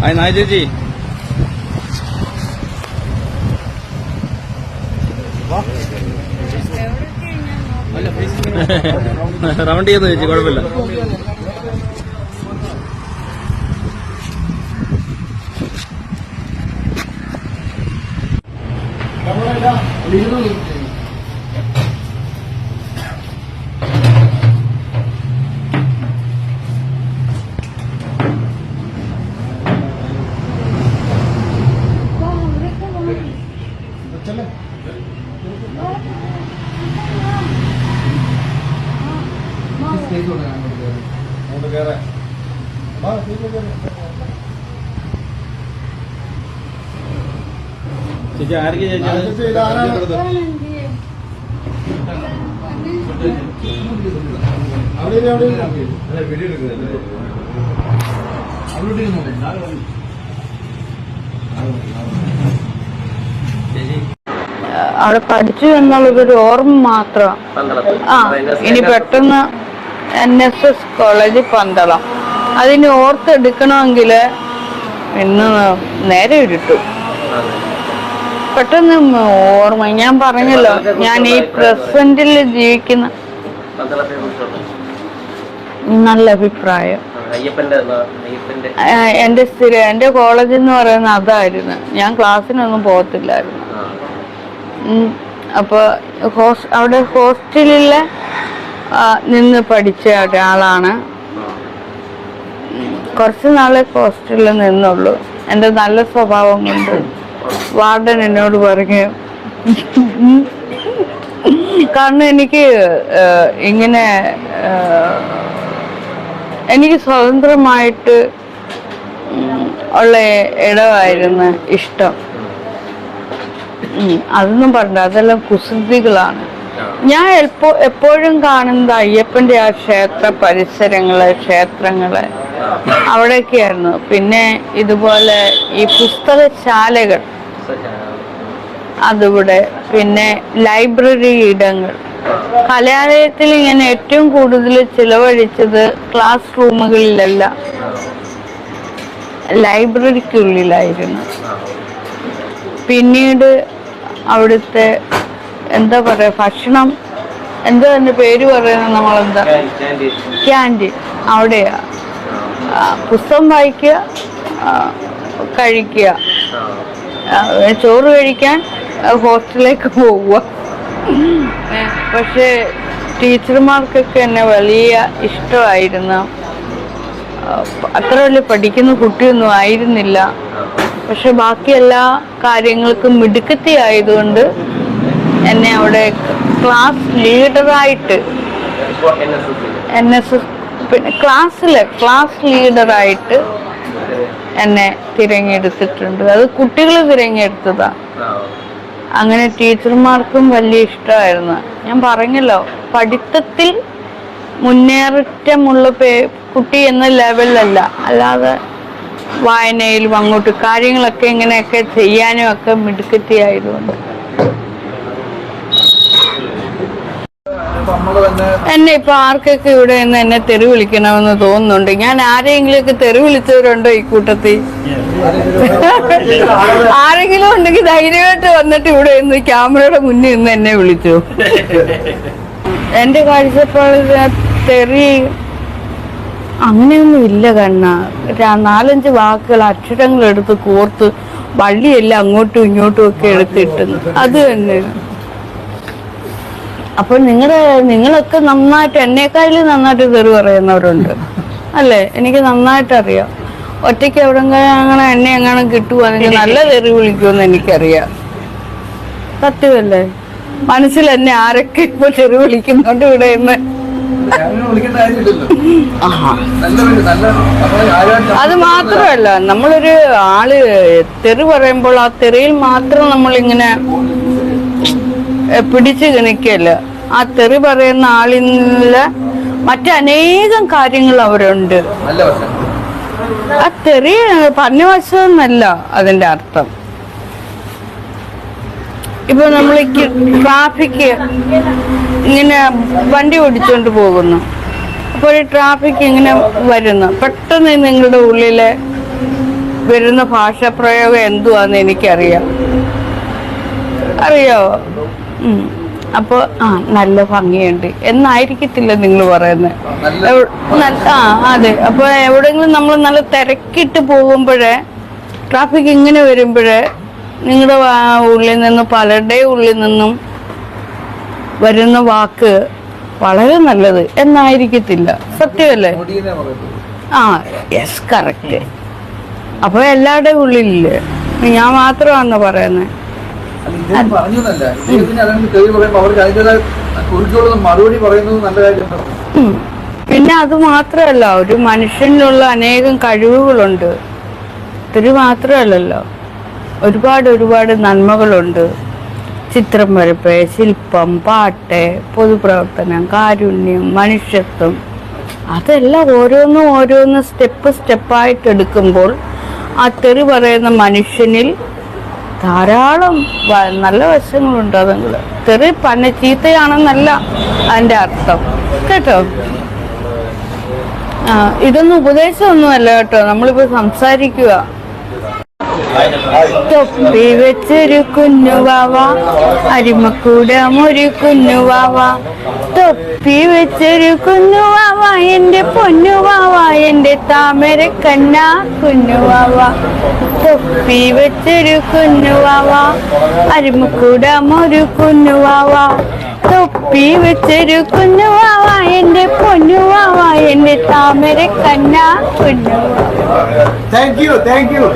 Hi നായ ചേച്ചി round ചെയ്യുന്നു ചേച്ചി കുഴപ്പമില്ല. ചേച്ചി ആർക്ക് ചേച്ചി? അവിടെ പഠിച്ചു എന്നുള്ളതൊരു ഓർമ്മ മാത്രം. ആ ഇനി പെട്ടെന്ന് N S S college Pandalam. അതിന് ഓർത്തെടുക്കണമെങ്കിൽ ഇന്ന് നേരെ ഇരുട്ടു. പെട്ടെന്ന് ഓർമ്മ ഞാൻ പറഞ്ഞല്ലോ ഞാൻ ഈ പ്രസന്റിൽ ജീവിക്കുന്ന നല്ല അഭിപ്രായം. എന്റെ സ്ഥിരം എന്റെ കോളേജ് എന്ന് പറയുന്നത് അതായിരുന്നു. ഞാൻ ക്ലാസ്സിനൊന്നും പോകത്തില്ലായിരുന്നു. ഉം. അപ്പൊ ഹോസ് അവിടെ ഹോസ്റ്റലിൽ നിന്ന് പഠിച്ച ഒരാളാണ്. കുറച്ച് നാളെ ഹോസ്റ്റലിൽ നിന്നുള്ളൂ. എന്റെ നല്ല സ്വഭാവം കൊണ്ട് വാർഡൻ എന്നോട് പറഞ്ഞു കാരണം എനിക്ക് ഇങ്ങനെ എനിക്ക് സ്വതന്ത്രമായിട്ട് ഉള്ള ഇടമായിരുന്നു ഇഷ്ടം. അതൊന്നും പറഞ്ഞു അതെല്ലാം കുസൃതികളാണ്. ഞാൻ എപ്പോ എപ്പോഴും കാണുന്നത് അയ്യപ്പന്റെ ആ ക്ഷേത്ര പരിസരങ്ങൾ ക്ഷേത്രങ്ങൾ അവിടെയൊക്കെയായിരുന്നു. പിന്നെ ഇതുപോലെ ഈ പുസ്തകശാലകൾ അതിവിടെ. പിന്നെ ലൈബ്രറി ഇടങ്ങൾ. കലാലയത്തിൽ ഇങ്ങനെ ഏറ്റവും കൂടുതൽ ചിലവഴിച്ചത് ക്ലാസ് റൂമുകളിലല്ല ലൈബ്രറിക്കുള്ളിലായിരുന്നു. പിന്നീട് അവിടുത്തെ എന്താ പറയാ ഭക്ഷണം? എന്താ അതിന്റെ പേര് പറയുന്നത് നമ്മളെന്താ? ക്യാന്റീൻ അവിടെയാ. പുസ്തകം വായിക്കുക കഴിക്കുക. ചോറ് കഴിക്കാൻ ഹോസ്റ്റലിലേക്ക് പോവുക. പക്ഷേ ടീച്ചർമാർക്കൊക്കെ എന്നെ വലിയ ഇഷ്ടമായിരുന്നു. അത്ര വലിയ പഠിക്കുന്ന കുട്ടിയൊന്നും ആയിരുന്നില്ല. പക്ഷെ ബാക്കി എല്ലാ കാര്യങ്ങൾക്കും മിടുക്കത്തി ആയതുകൊണ്ട് എന്നെ അവിടെ ക്ലാസ് ലീഡറായിട്ട് എൻ എസ് എസ് പിന്നെ ക്ലാസ്സിൽ ക്ലാസ് ലീഡറായിട്ട് എന്നെ തിരഞ്ഞെടുത്തിട്ടുണ്ട്. അത് കുട്ടികൾ തിരഞ്ഞെടുത്തതാ. അങ്ങനെ ടീച്ചർമാർക്കും വലിയ ഇഷ്ടമായിരുന്നു ഞാൻ പറഞ്ഞല്ലോ പഠിത്തത്തിൽ മുന്നേറ്റമുള്ള പേ കുട്ടി എന്ന ലെവലിലല്ല അല്ലാതെ വായനയിലും അങ്ങോട്ട് കാര്യങ്ങളൊക്കെ ഇങ്ങനെയൊക്കെ ചെയ്യാനും ഒക്കെ മിടുക്കത്തിയായതുകൊണ്ട്. എന്നെ ഇപ്പൊ ആർക്കൊക്കെ ഇവിടെ നിന്ന് എന്നെ തെറി വിളിക്കണമെന്ന് തോന്നുന്നുണ്ട്. ഞാൻ ആരെങ്കിലും ഒക്കെ തെറി വിളിച്ചവരുണ്ടോ ഈ കൂട്ടത്തിൽ? ആരെങ്കിലും ഉണ്ടെങ്കിൽ ധൈര്യമായിട്ട് വന്നിട്ട് ഇവിടെ നിന്ന് ക്യാമറയുടെ മുന്നിൽ നിന്ന് എന്നെ വിളിച്ചു. എന്റെ കാഴ്ചപ്പാടിൽ തെറി അങ്ങനെയൊന്നും ഇല്ല കണ്ണ. നാലഞ്ച് വാക്കുകൾ അക്ഷരങ്ങൾ എടുത്ത് കോർത്ത് വള്ളിയെല്ലാം അങ്ങോട്ടും ഇങ്ങോട്ടും ഒക്കെ എടുത്തിട്ടുന്നു അത് തന്നെ. അപ്പൊ നിങ്ങളുടെ നിങ്ങളൊക്കെ നന്നായിട്ട് എന്നെക്കാളും നന്നായിട്ട് തെറി പറയുന്നവരുണ്ട്. അല്ലേ? എനിക്ക് നന്നായിട്ട് അറിയാം ഒറ്റയ്ക്ക് എവിടെങ്കിലും അങ്ങനെ എന്നെ എങ്ങനെ കിട്ടുവാണെങ്കിൽ നല്ല തെറി വിളിക്കുമെന്ന് എനിക്കറിയാം. സത്യമല്ലേ? മനസ്സിൽ എന്നെ ആരൊക്കെ ഇപ്പൊ തെറി വിളിക്കുന്നുണ്ട് ഇവിടെ ആഹാ. അത് മാത്രമല്ല നമ്മളൊരു ആൾ തെറി പറയുമ്പോൾ ആ തെറിയിൽ മാത്രം നമ്മളിങ്ങനെ പിടിച്ചു പിടിച്ച് നിൽക്കല്ല ആ തെറി പറയുന്ന ആളില്ല മറ്റനേകം കാര്യങ്ങൾ അവരുണ്ട്. ആ തെറി പറഞ്ഞ വശമെന്നല്ല അതിന്റെ അർത്ഥം. ഇപ്പൊ നമ്മൾ ട്രാഫിക് ഇങ്ങനെ വണ്ടി ഓടിച്ചുകൊണ്ട് പോകുന്നു. അപ്പൊ ഒരു ട്രാഫിക് ഇങ്ങനെ വരുന്നു. പെട്ടെന്ന് നിങ്ങളുടെ ഉള്ളിലെ വരുന്ന ഭാഷാപ്രയോഗം എന്തുവാന്ന് എനിക്കറിയാം. അറിയാവോ അപ്പൊ ആ നല്ല ഭംഗിയുണ്ട്. എന്നായിരിക്കത്തില്ല നിങ്ങൾ പറയുന്നത്. ആ അതെ. അപ്പൊ എവിടെങ്കിലും നമ്മൾ നല്ല തിരക്കിട്ട് പോകുമ്പോഴേ ട്രാഫിക് ഇങ്ങനെ വരുമ്പോഴേ നിങ്ങളുടെ ഉള്ളിൽ നിന്ന് പലരുടെയും ഉള്ളിൽ നിന്നും വരുന്ന വാക്ക് വളരെ നല്ലത്. എന്നായിരിക്കത്തില്ല. സത്യമല്ലേ? ആ യെസ് കറക്റ്റ് അപ്പൊ എല്ലാവരുടെയും ഉള്ളിലില്ലേ? ഞാൻ മാത്രമാണെന്ന് പറയുന്നത്? പിന്നെ അത് മാത്രല്ല ഒരു മനുഷ്യനിലുള്ള അനേകം കഴിവുകളുണ്ട്. ഇത്തിരി മാത്രമല്ലല്ലോ. ഒരുപാട് ഒരുപാട് നന്മകളുണ്ട്. ചിത്രം വരപ്പ് ശില്പം പാട്ട് പൊതുപ്രവർത്തനം കാരുണ്യം മനുഷ്യത്വം. അതെല്ലാം ഓരോന്നും ഓരോന്ന് സ്റ്റെപ്പ് സ്റ്റെപ്പായിട്ട് എടുക്കുമ്പോൾ ആ തെറി പറയുന്ന മനുഷ്യനിൽ ധാരാളം നല്ല വശങ്ങളുണ്ട് അതുങ്ങൾ ചെറിയ പന്ന ചീത്തയാണെന്നല്ല അതിന്റെ അർത്ഥം. കേട്ടോ? ഇതൊന്നും ഉപദേശമൊന്നുമല്ല കേട്ടോ. നമ്മളിപ്പോ സംസാരിക്കുക. തൊപ്പി വെച്ചൊരു കുഞ്ഞുവാവ അരിമക്കൂടം ഒരു കുഞ്ഞുവാവ തൊപ്പി വെച്ചൊരു കുഞ്ഞുവാവ എന്റെ പൊന്നുവാവ എന്റെ താമര കണ്ണ കുഞ്ഞുവാവ തൊപ്പി വെച്ചൊരു കുഞ്ഞുവാവ അരിമക്കൂടം ഒരു കുഞ്ഞുവാവ തൊപ്പി വെച്ചൊരു കുഞ്ഞുവാവ എന്റെ പൊന്നുവാവ എന്റെ താമര കണ്ണ പൊന്നുവാവ താങ്ക് യു താങ്ക് യു